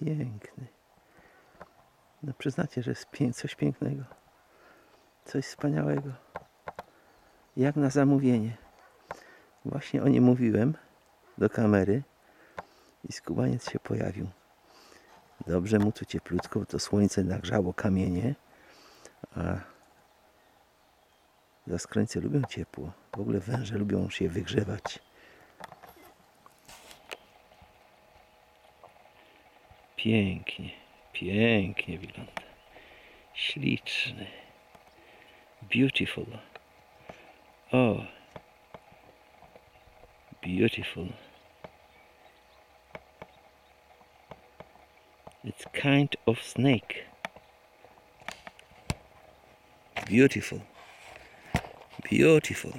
Piękny. No przyznacie, że jest coś pięknego. Coś wspaniałego. Jak na zamówienie. Właśnie o nim mówiłem do kamery i skubaniec się pojawił. Dobrze mu tu cieplutko, bo to słońce nagrzało kamienie, a zaskrońce lubią ciepło. W ogóle węże lubią się wygrzewać. Pięknie, pięknie wygląda. Śliczny. Beautiful. Oh. Beautiful. It's kind of snake. Beautiful. Beautiful.